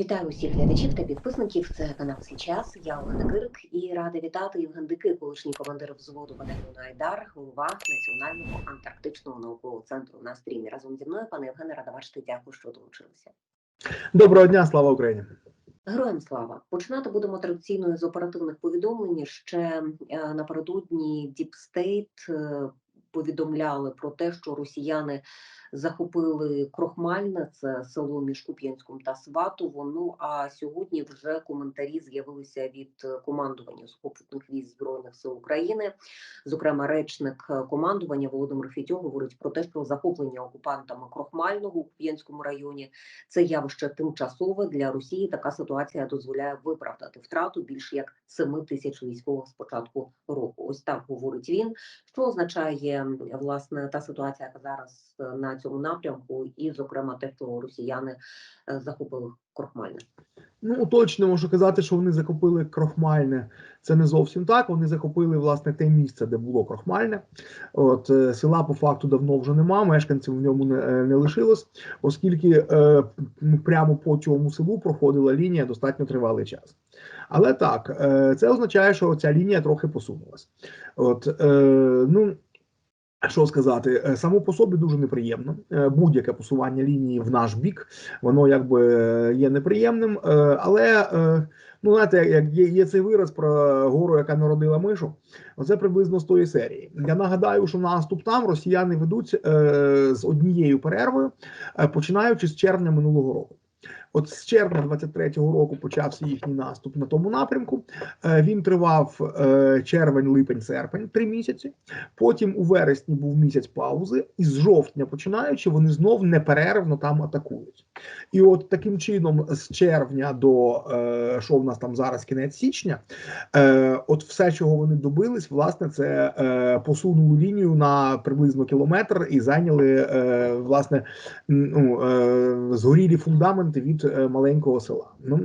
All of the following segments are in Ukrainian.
Вітаю усіх глядачів та підписників. Це канал «Свій час». Я Олена Кирик і рада вітати Євген Дики, колишній командир взводу батальйону Айдар, голова Національного антарктичного наукового центру на стрімі. Разом зі мною, пане Євгене, рада бачити. Дякую, що долучилися. Доброго дня, слава Україні. Героям слава починати будемо традиційно з оперативних повідомлень. Ще е, напередодні е, повідомляли про те, що росіяни захопили Крохмальне, це село між Куп'янськом та Сватово. Ну а сьогодні вже коментарі з'явилися від е, командування сухопутних військ збройних сил України. Зокрема, речник е, командування Володимир Фітьо говорить про те, що захоплення окупантами Крохмального у Куп'янському районі це явище тимчасове для Росії. Така ситуація дозволяє виправдати втрату більш як 7 тисяч військових з початку року. Ось так говорить він. Що означає власне та ситуація, яка зараз е, на цьому напрямку, і зокрема те, що росіяни е, захопили Крохмальне. Ну точно можу казати, що вони захопили крохмальне. Це не зовсім так. Вони захопили власне те місце, де було крохмальне. От е, села по факту давно вже нема. Мешканців в ньому не, е, не лишилось, оскільки е, прямо по цьому селу проходила лінія достатньо тривалий час. Але так, е, це означає, що ця лінія трохи посунулась. От е, ну. Що сказати, Е, само по собі дуже неприємно. Е, Будь-яке посування лінії в наш бік, воно якби є неприємним. Е, Але ну знаєте, як є, є цей вираз про гору, яка народила мишу. Оце приблизно з тої серії. Я нагадаю, що наступ там росіяни ведуть з однією перервою, починаючи з червня минулого року. От з червня 23-го року почався їхній наступ на тому напрямку. Е, Він тривав е, червень, липень, серпень, три місяці. Потім у вересні був місяць паузи, і з жовтня починаючи, вони знов неперервно там атакують. І от таким чином, з червня до е, що в нас там зараз кінець січня, от все, чого вони добились, власне, це посунули лінію на приблизно кілометр і зайняли власне ну, згорілі фундаменти від е, маленького села. Ну,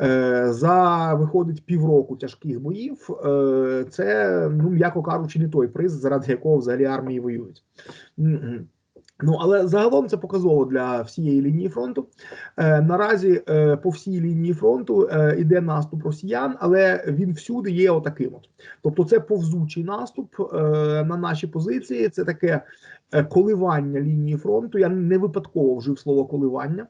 е, за виходить півроку тяжких боїв. Е, це, ну м'яко кажучи, не той приз, заради якого взагалі армії воюють. Ну, але загалом це показово для всієї лінії фронту. Е, наразі е, по всій лінії фронту е, іде наступ росіян, але він всюди є отаким. От. Тобто, це повзучий наступ е, на наші позиції. Це таке е, коливання лінії фронту. Я не випадково вжив слово коливання,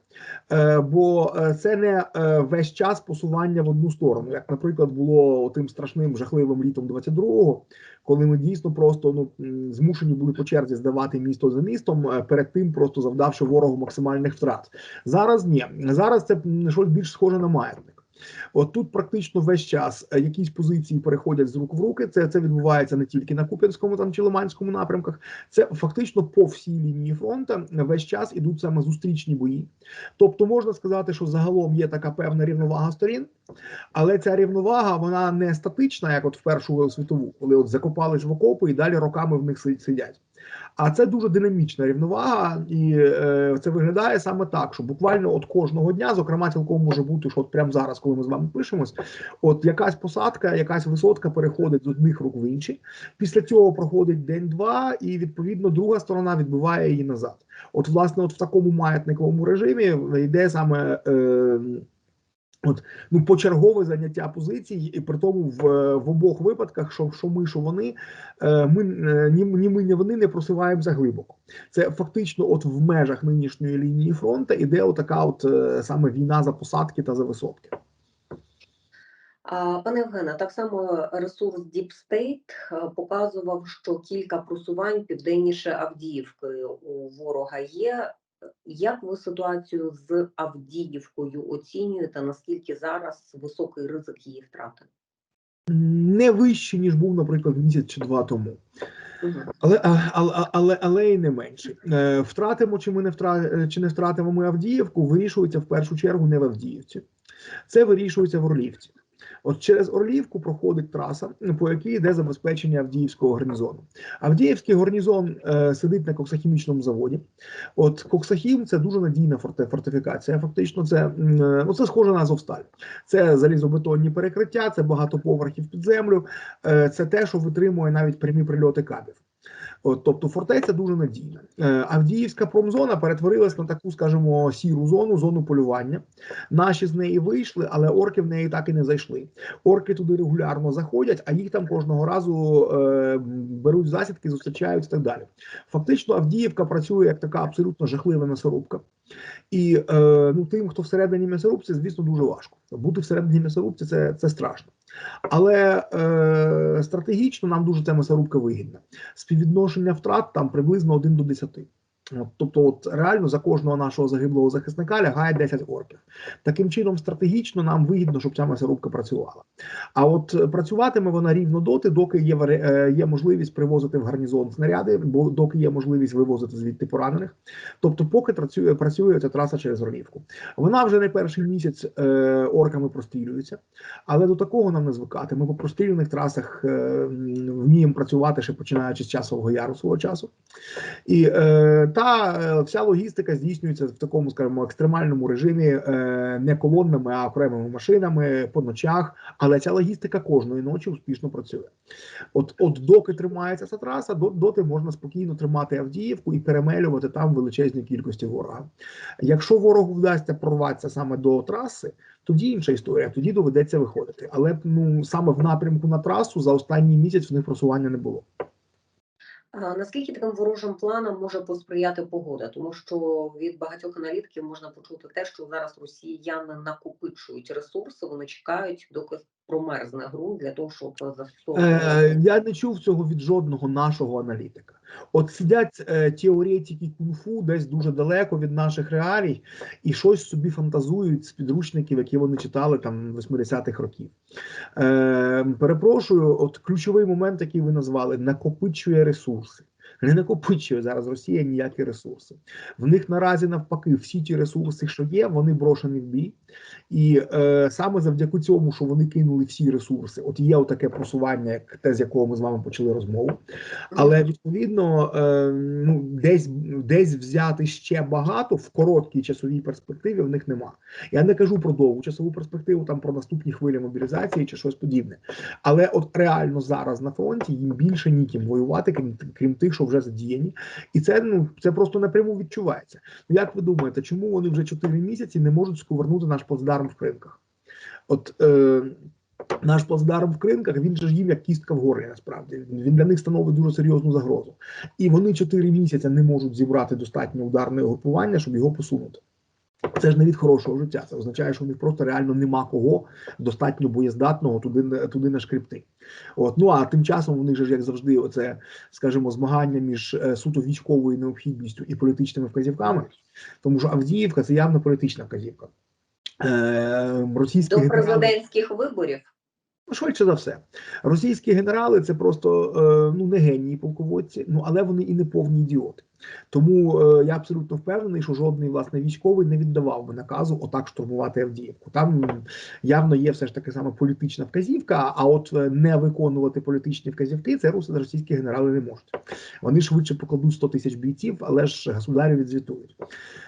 е, бо е, це не е, весь час посування в одну сторону, як, наприклад, було тим страшним жахливим літом 22-го, коли ми дійсно просто ну змушені були по черзі здавати місто за містом, е, перед тим просто завдавши ворогу максимальних втрат. Зараз ні, зараз це щось більш схоже на маятник. От тут практично весь час е, якісь позиції переходять з рук в руки. Це, це відбувається не тільки на Куп'янському там чи Лиманському напрямках. Це фактично по всій лінії фронту весь час ідуть саме зустрічні бої. Тобто можна сказати, що загалом є така певна рівновага сторін, але ця рівновага вона не статична, як от в Першу світову, коли от закопались в окопи і далі роками в них си- сидять. А це дуже динамічна рівновага, і е, це виглядає саме так, що буквально от кожного дня, зокрема, цілком може бути, що от прямо зараз, коли ми з вами пишемось, от якась посадка, якась висотка переходить з одних рук в інші. Після цього проходить день-два, і відповідно друга сторона відбиває її назад. От, власне, от в такому маятниковому режимі йде саме. Е, От ну почергове заняття позицій, і при тому в, е, в обох випадках, що, що ми, що вони, е, ми е, ні, ні ми, ні вони не просуваємо заглибоко. Це фактично, от в межах нинішньої лінії фронту іде отака, от саме війна за посадки та за висотки. Пане Євгене, так само ресурс Deep State показував, що кілька просувань південніше Авдіївки у ворога є. Як ви ситуацію з Авдіївкою оцінюєте? Наскільки зараз високий ризик її втрати? Не вище ніж був, наприклад, місяць чи два тому. Але, але, але, але і не менше. Е, Втратимо чи ми не втратимо, чи не втратимо ми Авдіївку, вирішується в першу чергу не в Авдіївці. Це вирішується в Орлівці. От через Орлівку проходить траса, по якій йде забезпечення Авдіївського гарнізону. Авдіївський гарнізон е, сидить на коксахімічному заводі. От Коксахім це дуже надійна фортифікація. Фактично, це е, ну, це схоже на Азовсталь. Це залізобетонні перекриття, це багато поверхів під землю. Е, це те, що витримує навіть прямі прильоти кабів. От, тобто фортеця дуже надійна. Е, Авдіївська промзона перетворилась на таку, скажімо, сіру зону, зону полювання. Наші з неї вийшли, але орки в неї так і не зайшли. Орки туди регулярно заходять, а їх там кожного разу е, беруть засідки, зустрічають і так далі. Фактично, Авдіївка працює як така абсолютно жахлива м'ясорубка. І е, ну, тим, хто всередині м'ясорубці, звісно, дуже важко. Бути всередині м'ясорубці це, страшно. Але е, стратегічно нам дуже ця м'ясорубка вигідна. Співвідношення втрат там приблизно 1 до 10. Тобто, от реально за кожного нашого загиблого захисника лягає 10 орків. Таким чином, стратегічно нам вигідно, щоб ця м'ясорубка працювала. А от е, працюватиме вона рівно доти, доки є, е, є можливість привозити в гарнізон снаряди, бо доки є можливість вивозити звідти поранених. Тобто, поки працює, працює ця траса через Рогівку. Вона вже не перший місяць е, орками прострілюється, але до такого нам не звикати. Ми по простріляних трасах е, вміємо працювати ще починаючи з часового яру свого часу. І е, та е, вся логістика здійснюється в такому, скажімо, екстремальному режимі, е, не колоннами, а окремими машинами по ночах. Але ця логістика кожної ночі успішно працює. От, от доки тримається ця траса, доти можна спокійно тримати Авдіївку і перемелювати там величезні кількості ворога. Якщо ворогу вдасться прорватися саме до траси, тоді інша історія, тоді доведеться виходити. Але ну саме в напрямку на трасу за останній місяць в них просування не було. Наскільки таким ворожим планам може посприяти погода? Тому що від багатьох аналітиків можна почути те, що зараз росіяни накопичують ресурси, вони чекають, доки промерзне ґрунт для того, щоб застосовувати. Е, я не чув цього від жодного нашого аналітика. От сидять е, теоретики кунг-фу десь дуже далеко від наших реалій і щось собі фантазують з підручників, які вони читали там 80-х років. Е, перепрошую, от ключовий момент, який ви назвали, накопичує ресурси. Не накопичує зараз Росія ніякі ресурси. В них наразі навпаки всі ті ресурси, що є, вони брошені в бій. І е, саме завдяки цьому, що вони кинули всі ресурси, от є таке просування, як те, з якого ми з вами почали розмову. Але відповідно, е, ну десь десь взяти ще багато в короткій часовій перспективі в них нема. Я не кажу про довгу часову перспективу, там про наступні хвилі мобілізації чи щось подібне. Але от реально зараз на фронті їм більше ніким воювати, крім крім тих, що вже задіяні, і це ну це просто напряму відчувається. Ну як ви думаєте, чому вони вже 4 місяці не можуть сковернути наш плацдарм в кринках? От е, наш плацдарм в кринках він же ж їм як кістка в горлі, насправді він для них становить дуже серйозну загрозу, і вони 4 місяці не можуть зібрати достатньо ударне групування, щоб його посунути. Це ж не від хорошого життя. Це означає, що в них просто реально нема кого достатньо боєздатного туди туди нашкребти. От ну а тим часом вони ж як завжди, оце скажімо, змагання між е, суто військовою необхідністю і політичними вказівками, тому що Авдіївка це явно політична вказівка. Е, російські До генерали- президентських виборів Ну, Швидше за все, російські генерали це просто е, ну не генії полководці, ну але вони і не повні ідіоти. Тому е, я абсолютно впевнений, що жодний власне військовий не віддавав би наказу отак штурмувати Авдіївку. Там явно є все ж таки саме політична вказівка. А от е, не виконувати політичні вказівки це російські генерали не можуть. Вони швидше покладуть 100 тисяч бійців, але ж государю відзвітують.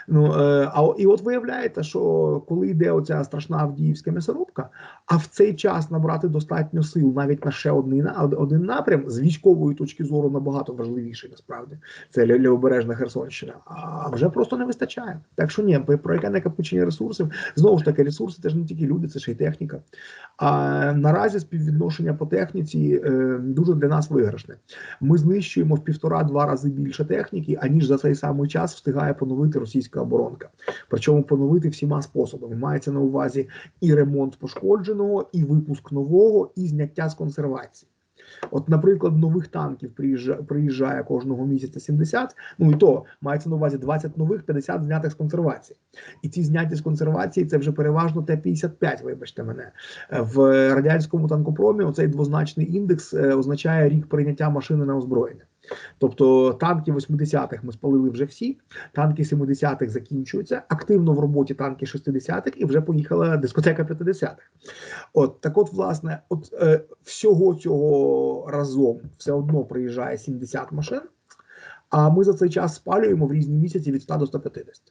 Ну е, а і от виявляється, що коли йде оця страшна Авдіївська м'ясорубка, а в цей час набрати достатньо сил навіть на ще один, один напрям з військової точки зору набагато важливіший, насправді це лівобережна Херсонщина. А вже просто не вистачає. Так що ні, про яке накопичення ресурсів знову ж таки ресурси це ж не тільки люди, це ще й техніка. А наразі співвідношення по техніці е, дуже для нас виграшне. Ми знищуємо в півтора-два рази більше техніки, аніж за цей самий час встигає поновити російська оборонка. Причому поновити всіма способами. Мається на увазі і ремонт пошкодженого, і випуск нового, і зняття з консервації. От, наприклад, нових танків приїжджає, приїжджає кожного місяця 70, ну і то мається на увазі 20 нових, 50 знятих з консервації. І ці зняті з консервації це вже переважно Т-55, вибачте мене. Е, В радянському танкопромі оцей двозначний індекс е, означає рік прийняття машини на озброєння. Тобто танки 80-х ми спалили вже всі, танки 70-х закінчуються, активно в роботі танки 60-х і вже поїхала дискотека 50-х. От так, от, власне, от е, всього цього разом все одно приїжджає 70 машин, а ми за цей час спалюємо в різні місяці від 100 до 150.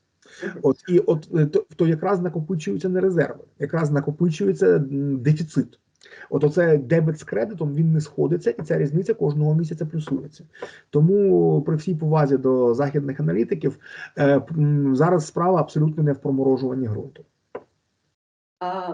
От і от е, то, то якраз накопичуються не резерви, якраз накопичується дефіцит. От оце дебет з кредитом він не сходиться, і ця різниця кожного місяця плюсується. Тому при всій повазі до західних аналітиків е, зараз справа абсолютно не в проморожуванні ґрунту.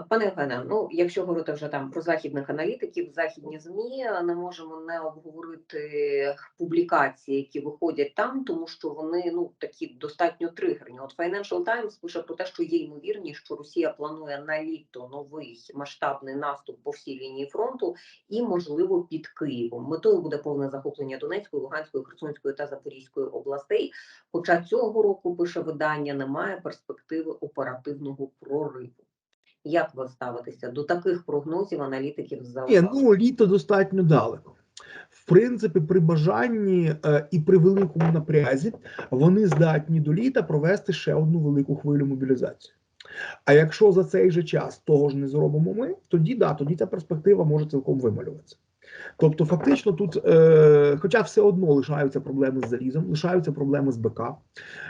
Пане Євгене, ну якщо говорити вже там про західних аналітиків, західні змі не можемо не обговорити публікації, які виходять там, тому що вони ну такі достатньо тригерні. От Financial Times пише про те, що є ймовірність, що Росія планує на літо новий масштабний наступ по всій лінії фронту і, можливо, під Києвом. Метою буде повне захоплення Донецької, Луганської, Херсонської та Запорізької областей. Хоча цього року пише видання, немає перспективи оперативного прориву. Як ви ставитеся до таких прогнозів аналітиків за Ні, ну літо достатньо далеко. В принципі, при бажанні е, і при великому напрязі вони здатні до літа провести ще одну велику хвилю мобілізації. А якщо за цей же час того ж не зробимо ми, тоді да, тоді ця перспектива може цілком вималюватися. Тобто, фактично, тут, е, хоча все одно лишаються проблеми з залізом, лишаються проблеми з БК.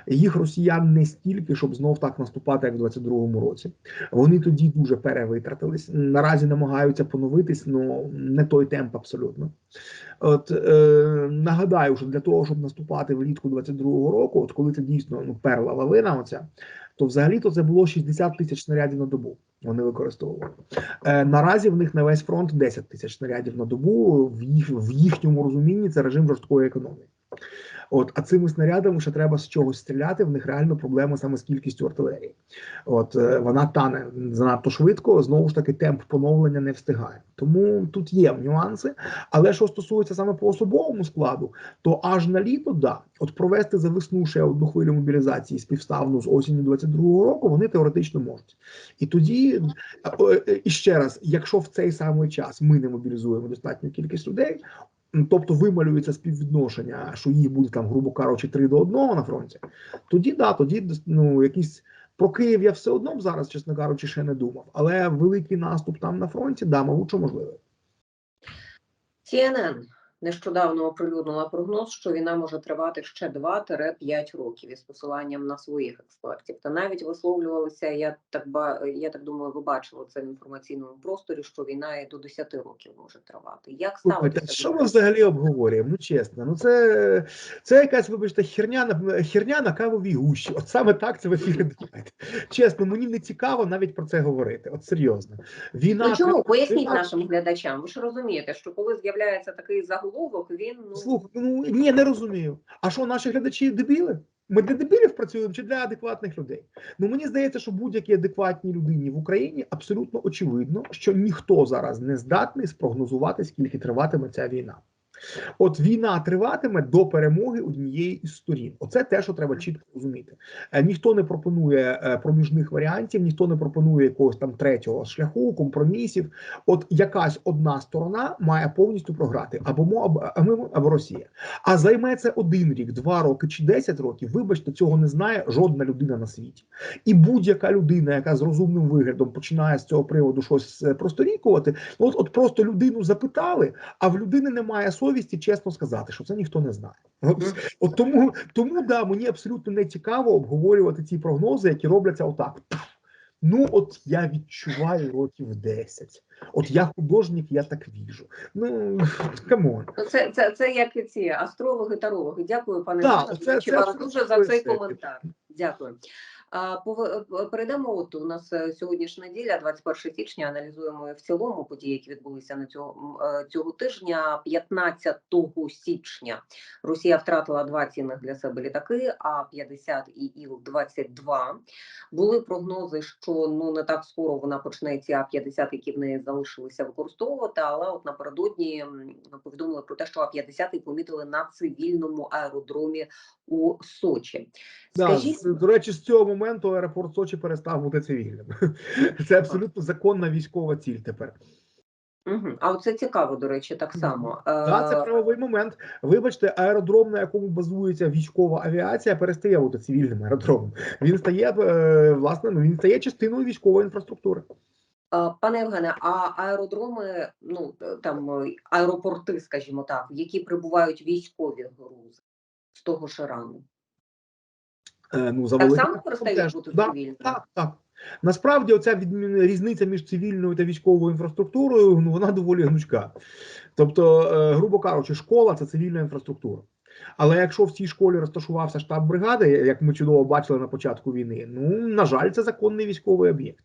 Їх росіян не стільки, щоб знов так наступати, як в 22-му році. Вони тоді дуже перевитратились. Наразі намагаються поновитись, але не той темп абсолютно. От е, нагадаю, що для того, щоб наступати влітку 22-го року, от коли це дійсно ну, перла лавина, оця, то взагалі-то це було 60 тисяч снарядів на добу. Вони використовували. Е, наразі в них на весь фронт 10 тисяч снарядів на добу. В їх в їхньому розумінні це режим жорсткої економії. От, а цими снарядами ще треба з чогось стріляти. В них реально проблема саме з кількістю артилерії. От е, вона тане занадто швидко. Знову ж таки, темп поновлення не встигає. Тому тут є нюанси. Але що стосується саме по особовому складу, то аж на літо да, от провести за весну ще одну хвилю мобілізації співставну з осінню 22-го року, вони теоретично можуть. І тоді е, е, і ще раз, якщо в цей самий час ми не мобілізуємо достатню кількість людей. М, Тобто вималюється співвідношення, що їх буде там, грубо кажучи, 3 до 1 на фронті. Тоді да, тоді ну якісь про Київ я все одно зараз, чесно кажучи, ще не думав. Але великий наступ там на фронті, да, мабуть, що можливо. CNN нещодавно оприлюднила прогноз, що війна може тривати ще 2-5 років із посиланням на своїх експертів. Та навіть висловлювалися. Я так я так думаю, ви бачили це в інформаційному просторі, що війна і до 10 років може тривати. Як ставитися? що ми взагалі обговорюємо? Ну чесно, ну це, це якась, вибачте, херня на херня на кавовій гущі. От саме так це в ефірі давайте. Чесно, мені не цікаво навіть про це говорити. От серйозно. Війна Ну чому поясніть нашим глядачам? Ви ж розумієте, що коли з'являється такий заголовок, він ну Слух, ну ні, не розумію. А що наші глядачі дебіли? Ми для дебілів працюємо чи для адекватних людей? Ну мені здається, що будь-якій адекватній людині в Україні абсолютно очевидно, що ніхто зараз не здатний спрогнозувати, скільки триватиме ця війна. От війна триватиме до перемоги однієї із сторін. Оце те, що треба чітко розуміти. Е, ніхто не пропонує е, проміжних варіантів, ніхто не пропонує якогось там третього шляху, компромісів. От якась одна сторона має повністю програти або мо або, Росія. А займе це один рік, два роки чи десять років. Вибачте, цього не знає жодна людина на світі. І будь-яка людина, яка з розумним виглядом починає з цього приводу щось е, просторікувати, от, от просто людину запитали, а в людини немає совісті чесно сказати, що це ніхто не знає. От, от тому, тому да, мені абсолютно не цікаво обговорювати ці прогнози, які робляться отак. Ну, от я відчуваю років 10. От я художник, я так віжу. Ну камон. Ну, це, це, це як і ці астрологи, тарологи. Дякую, пане це- дуже це за цей коментар. Дякую. Е, перейдемо. От у нас е, сьогодні ж неділя, 21 січня. Аналізуємо в цілому події, які відбулися на цього е, цього тижня. 15 січня Росія втратила два цінних для себе літаки. А 50 і іл 22 були прогнози, що ну не так скоро вона почне ці А 50 які в неї залишилися використовувати. Але от напередодні повідомили про те, що А 50 помітили на цивільному аеродромі у Сочі. Да, Скажіть, до речі, з цього моменту аеропорт Сочі перестав бути цивільним. Це абсолютно законна військова ціль тепер. А оце цікаво, до речі, так само. Да, це Е, правовий момент. Вибачте, аеродром, на якому базується військова авіація, перестає бути цивільним аеродромом. Він стає е, власне, ну він стає частиною військової інфраструктури. е, Пане Євгене, а аеродроми, ну там аеропорти, скажімо так, в які прибувають військові грузи з того ж Ірану, Е, ну, за так великим само перестають бути Да, цивільними? Так, так. Насправді, оця різниця між цивільною та військовою інфраструктурою ну вона доволі гнучка. Тобто, е, грубо кажучи, школа це цивільна інфраструктура. Але якщо в цій школі розташувався штаб бригади, як ми чудово бачили на початку війни, ну на жаль, це законний військовий об'єкт.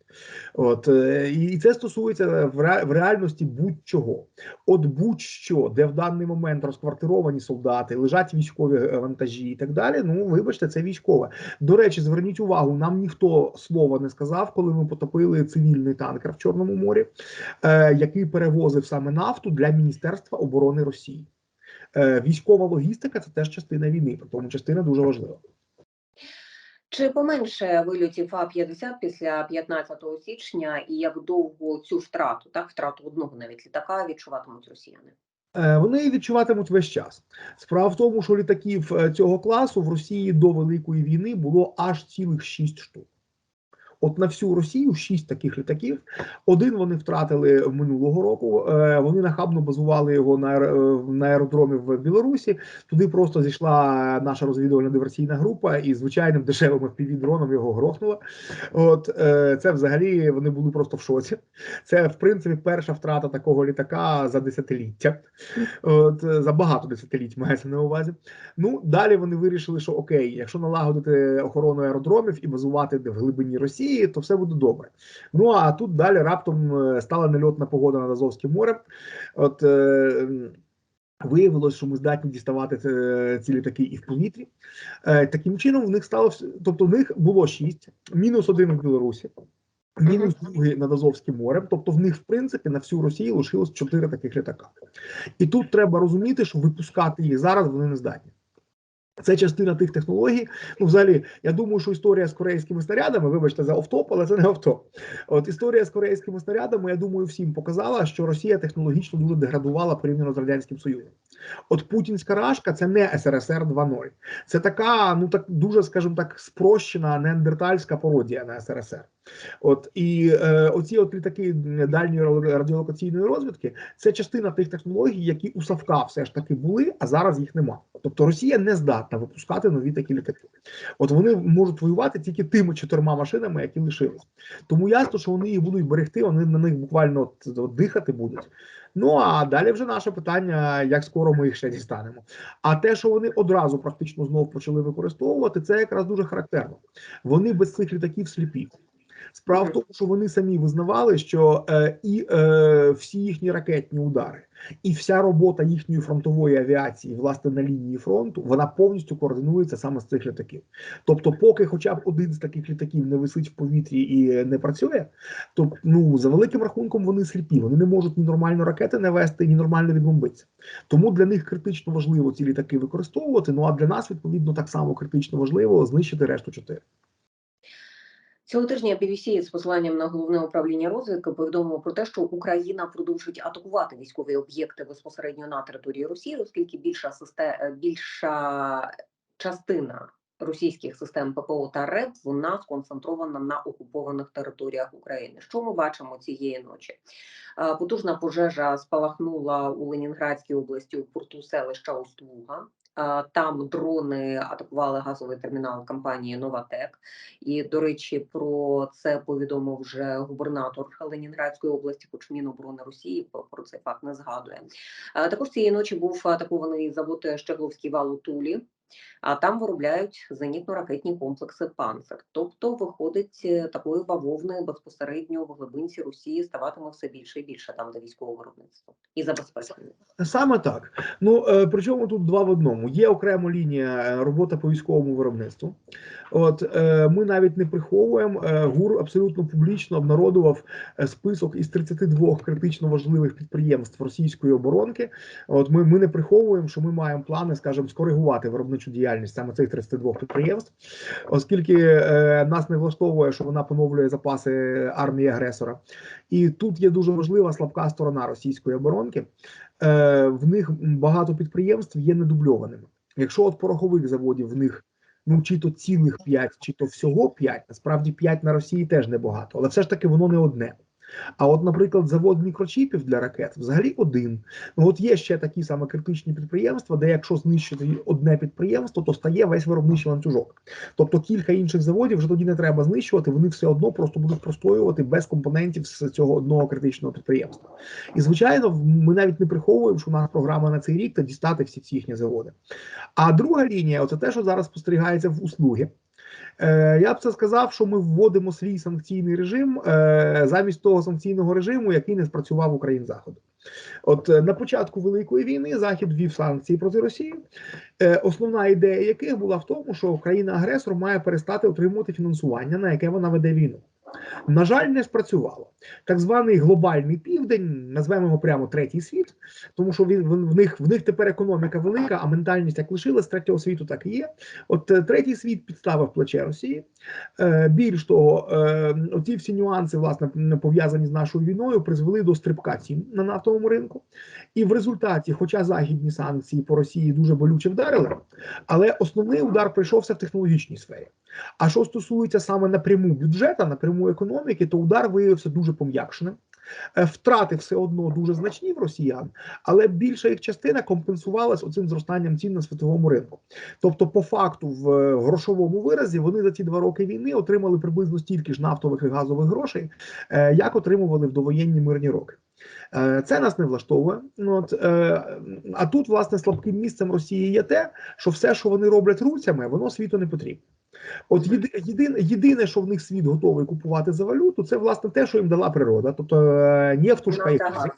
От е, і це стосується в ре- в реальності будь-чого. От будь-що, де в даний момент розквартировані солдати, лежать військові е, вантажі і так далі. Ну вибачте, це військове. До речі, зверніть увагу, нам ніхто слова не сказав, коли ми потопили цивільний танкер в Чорному морі, е, який перевозив саме нафту для Міністерства оборони Росії. Е, військова логістика це теж частина війни, тому частина дуже важлива. Чи поменше вильотів А-50 після 15 січня, і як довго цю втрату, так втрату одного навіть літака відчуватимуть росіяни? Е, Вони відчуватимуть весь час. Справа в тому, що літаків е, цього класу в Росії до Великої війни було аж цілих шість штук. От на всю Росію шість таких літаків. Один вони втратили минулого року. е, Вони нахабно базували його на, е, на аеродромі в Білорусі. Туди просто зійшла наша розвідувальна диверсійна група, і звичайним дешевим FPV-дроном його грохнуло. От е, це взагалі вони були просто в шоці. Це в принципі перша втрата такого літака за десятиліття. От за багато десятиліть мається на увазі. Ну далі вони вирішили, що окей, якщо налагодити охорону аеродромів і базувати в глибині Росії, то все буде добре. Ну а тут далі раптом е, стала нельотна погода над Азовським морем. От е, Виявилось, що ми здатні діставати е, ці літаки і в повітрі. Е, Таким чином, в них стало тобто в них було шість, мінус один в Білорусі, мінус другий над Азовським морем. Тобто, в них, в принципі, на всю Росію лишилось чотири таких літака. І тут треба розуміти, що випускати їх зараз вони не здатні. Це частина тих технологій. Ну, взагалі, я думаю, що історія з корейськими снарядами, вибачте за офтоп, але це не офтоп. От історія з корейськими снарядами, я думаю, всім показала, що Росія технологічно дуже деградувала порівняно з радянським Союзом. От путінська рашка це не СРСР 2.0. Це така, ну так дуже, скажімо так, спрощена неандертальська пародія на СРСР. От і е, оці от літаки дальньої радіолокаційної розвідки це частина тих технологій, які у Савка все ж таки були, а зараз їх нема. Тобто Росія не здатна випускати нові такі літаки. От вони можуть воювати тільки тими чотирма машинами, які лишились. Тому ясно, що вони їх будуть берегти, вони на них буквально от, от дихати будуть. Ну а далі вже наше питання, як скоро ми їх ще дістанемо. А те, що вони одразу практично знов почали використовувати, це якраз дуже характерно. Вони без цих літаків сліпі. Справа в тому, що вони самі визнавали, що е, і е, всі їхні ракетні удари, і вся робота їхньої фронтової авіації, власне, на лінії фронту, вона повністю координується саме з цих літаків. Тобто, поки хоча б один з таких літаків не висить в повітрі і не працює, то ну за великим рахунком вони сліпі. Вони не можуть ні нормально ракети навести, ні нормально відбомбитися. Тому для них критично важливо ці літаки використовувати. Ну а для нас відповідно так само критично важливо знищити решту чотири. Цього тижня BBC з посиланням на головне управління розвідки повідомило про те, що Україна продовжить атакувати військові об'єкти безпосередньо на території Росії, оскільки більша система, більша частина російських систем ППО та РЕБ вона сконцентрована на окупованих територіях України. Що ми бачимо цієї ночі? Е, Потужна пожежа спалахнула у Ленінградській області у порту селища Устуга. Там дрони атакували газовий термінал компанії Новатек. І, до речі, про це повідомив вже губернатор Ленінградської області, хоч Міноборони Росії про про цей факт не згадує. Е, Також цієї ночі був атакований завод Щегловський вал у Тулі. А там виробляють зенітно-ракетні комплекси «Панцер». Тобто, виходить, е, такої бавовни безпосередньо в глибинці Росії ставатиме все більше і більше там, де військове виробництво і забезпечення. Саме так. Ну е, причому тут два в одному. Є окрема лінія е, робота по військовому виробництву. От ми навіть не приховуємо. ГУР абсолютно публічно обнародував список із 32 критично важливих підприємств російської оборонки. От ми, ми не приховуємо, що ми маємо плани, скажімо, скоригувати виробничу діяльність саме цих 32 підприємств, оскільки е, нас не влаштовує, що вона поновлює запаси армії агресора. І тут є дуже важлива слабка сторона російської оборонки. Е, в них багато підприємств є недубльованими. Якщо от порохових заводів в них ну чи то цілих 5, чи то всього 5, насправді 5 на Росії теж небагато, але все ж таки воно не одне. А от, наприклад, завод мікрочіпів для ракет взагалі один. Ну от є ще такі саме критичні підприємства, де якщо знищити одне підприємство, то стає весь виробничий ланцюжок. Тобто кілька інших заводів вже тоді не треба знищувати, вони все одно просто будуть простоювати без компонентів з цього одного критичного підприємства. І звичайно, ми навіть не приховуємо, що у нас програма на цей рік та дістати всі ці їхні заводи. А друга лінія це те, що зараз спостерігається в услуги. Е, Я б це сказав, що ми вводимо свій санкційний режим е, замість того санкційного режиму, який не спрацював Україн Заходу. От е, на початку Великої війни Захід ввів санкції проти Росії, основна ідея яких була в тому, що країна-агресор має перестати отримувати фінансування, на яке вона веде війну. На жаль, не спрацювало. Так званий глобальний південь, назвемо його прямо третій світ, тому що він в, них в них тепер економіка велика, а ментальність як лишилась третього світу, так і є. От е, третій світ підставив плече Росії. Е, більш того, е, оці всі нюанси, власне, пов'язані з нашою війною, призвели до стрибка цін на нафтовому ринку. І в результаті, хоча західні санкції по Росії дуже болюче вдарили, але основний удар прийшовся в технологічній сфері. А що стосується саме напряму бюджету, напряму економіки, то удар виявився дуже пом'якшеним. Е, Втрати все одно дуже значні в росіян, але більша їх частина компенсувалась оцим зростанням цін на світовому ринку. Тобто, по факту, в е, грошовому виразі вони за ті два роки війни отримали приблизно стільки ж нафтових і газових грошей, е, як отримували в довоєнні мирні роки. Це нас не влаштовує. Ну, От, а тут, власне, слабким місцем Росії є те, що все, що вони роблять руцями, воно світу не потрібно. От єдине, єдине, що в них світ готовий купувати за валюту, це власне те, що їм дала природа, тобто е, нефтушка і газик.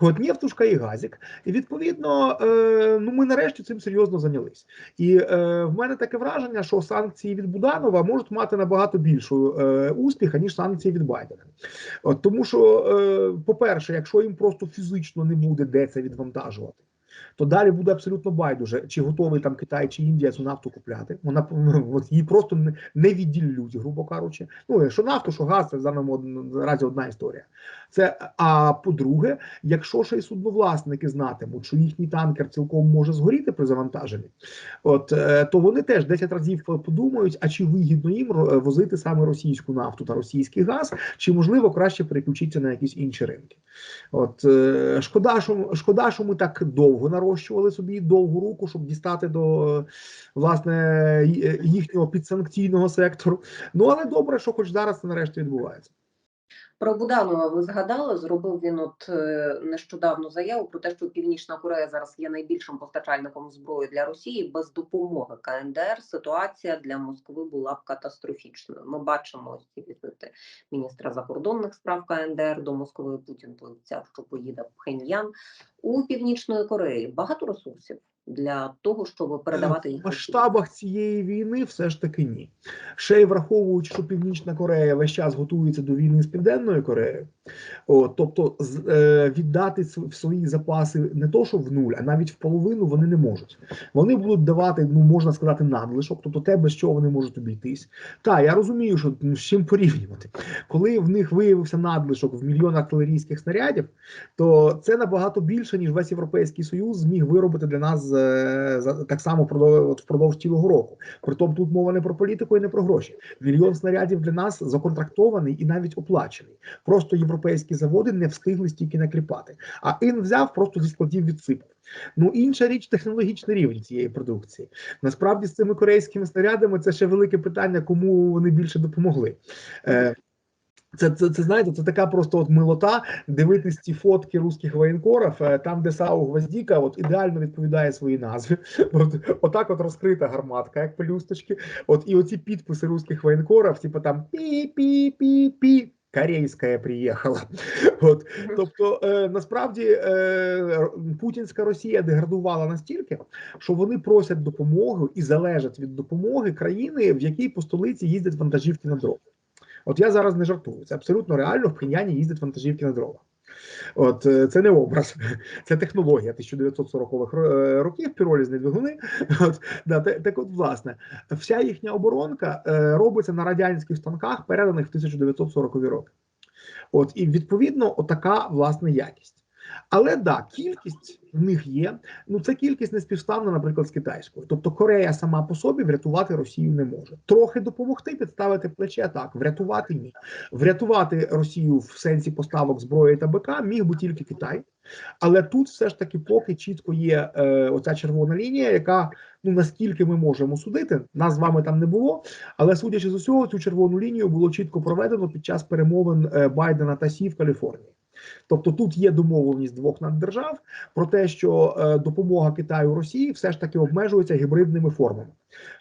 От нефтушка і газик. І відповідно, е, ну ми нарешті цим серйозно зайнялись. І е, в мене таке враження, що санкції від Буданова можуть мати набагато більшу е, успіх, ніж санкції від Байдена. От тому, що, по-перше, якщо їм просто фізично не буде де це відвантажувати. То далі буде абсолютно байдуже, чи готовий там Китай чи Індія цю нафту купляти. Вона от її просто не, не відділють, грубо кажучи. Ну що нафту, що газ, це в даному разі одна історія. Це а по-друге, якщо ще й судновласники знатимуть, що їхній танкер цілком може згоріти при завантаженні, от е, то вони теж 10 разів подумають, а чи вигідно їм возити саме російську нафту та російський газ, чи можливо краще переключитися на якісь інші ринки. От е, шкода, що шкода, що ми так довго нарощували собі довгу руку, щоб дістати до е, власне е, їхнього підсанкційного сектору. Ну але добре, що хоч зараз це нарешті відбувається. Про Буданова ви згадали, зробив він от е, нещодавно заяву про те, що Північна Корея зараз є найбільшим постачальником зброї для Росії. Без допомоги КНДР ситуація для Москви була б катастрофічною. Ми бачимо ось ці візити міністра закордонних справ КНДР до Москви. Путін пообіцяв, що поїде в Пхеньян. У Північної Кореї багато ресурсів для того, щоб передавати їх в масштабах цієї війни все ж таки ні. Ще й враховуючи, що Північна Корея весь час готується до війни з Південною Кореєю, о, тобто з, е, віддати св- свої запаси не то, що в нуль, а навіть в половину вони не можуть. Вони будуть давати, ну можна сказати, надлишок, тобто те, без чого вони можуть обійтись. Так, я розумію, що ну, з чим порівнювати. Коли в них виявився надлишок в мільйон артилерійських снарядів, то це набагато більше, ніж весь Європейський Союз зміг виробити для нас е, так само впродовж, впродовж цілого року. Притом тут мова не про політику і не про гроші. Мільйон снарядів для нас законтрактований і навіть оплачений. Просто європейські заводи не встигли стільки накліпати. А ін взяв просто зі складів відсипав. Ну інша річ технологічний рівень цієї продукції. Насправді з цими корейськими снарядами це ще велике питання, кому вони більше допомогли. Е, це, це, це знаєте, це така просто от милота дивитись ці фотки русських воєнкорів, е, там, де САУ Гвоздіка, от ідеально відповідає своїй назві. От, отак от розкрита гарматка, як пелюсточки. От і оці підписи русських воєнкорів, типу там пі-пі-пі-пі. Корейська приїхала. От тобто е, насправді е, путінська Росія деградувала настільки, що вони просять допомоги і залежать від допомоги країни, в якій по столиці їздять вантажівки на дрова. От я зараз не жартую. Це абсолютно реально в Пхеньяні їздять вантажівки на дрова. От е, це не образ, це технологія 1940-х е, років, піролізні двигуни. От, да, та- так от, власне, вся їхня оборонка е, робиться на радянських станках, переданих в 1940-ві роки. От, і відповідно, отака власне якість. Але да, кількість в них є. Ну це кількість не співставна, наприклад, з китайською. Тобто Корея сама по собі врятувати Росію не може. Трохи допомогти, підставити плече так, врятувати ні. Врятувати Росію в сенсі поставок зброї та БК міг би тільки Китай. Але тут все ж таки поки чітко є е, оця червона лінія, яка ну наскільки ми можемо судити, нас з вами там не було. Але судячи з усього, цю червону лінію було чітко проведено під час перемовин е, Байдена та Сі в Каліфорнії. Тобто тут є домовленість двох наддержав про те, що е, допомога Китаю Росії все ж таки обмежується гібридними формами.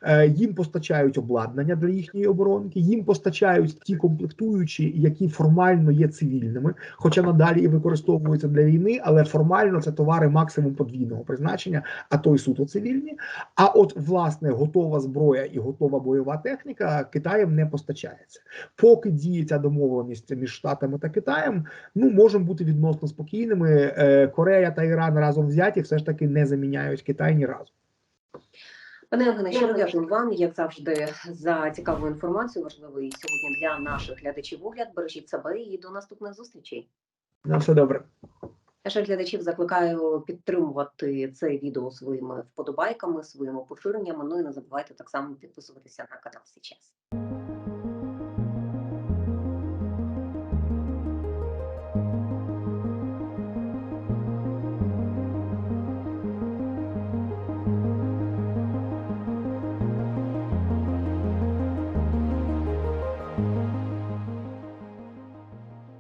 Е, їм постачають обладнання для їхньої оборонки, їм постачають ті комплектуючі, які формально є цивільними, хоча надалі і використовуються для війни, але формально це товари максимум подвійного призначення, а то й суто цивільні. А от власне готова зброя і готова бойова техніка Китаєм не постачається. Поки діє ця домовленість між Штатами та Китаєм, ну можемо бути відносно спокійними. Е, Корея та Іран разом взяті все ж таки не заміняють Китай ні разу. Пане Євгене, щиро дякую вам, як завжди, за цікаву інформацію. Важливий сьогодні для наших глядачів огляд. Бережіть себе і до наступних зустрічей. На все добре. Наших глядачів закликаю підтримувати це відео своїми вподобайками, своїми поширеннями. Ну і не забувайте так само підписуватися на канал Січас.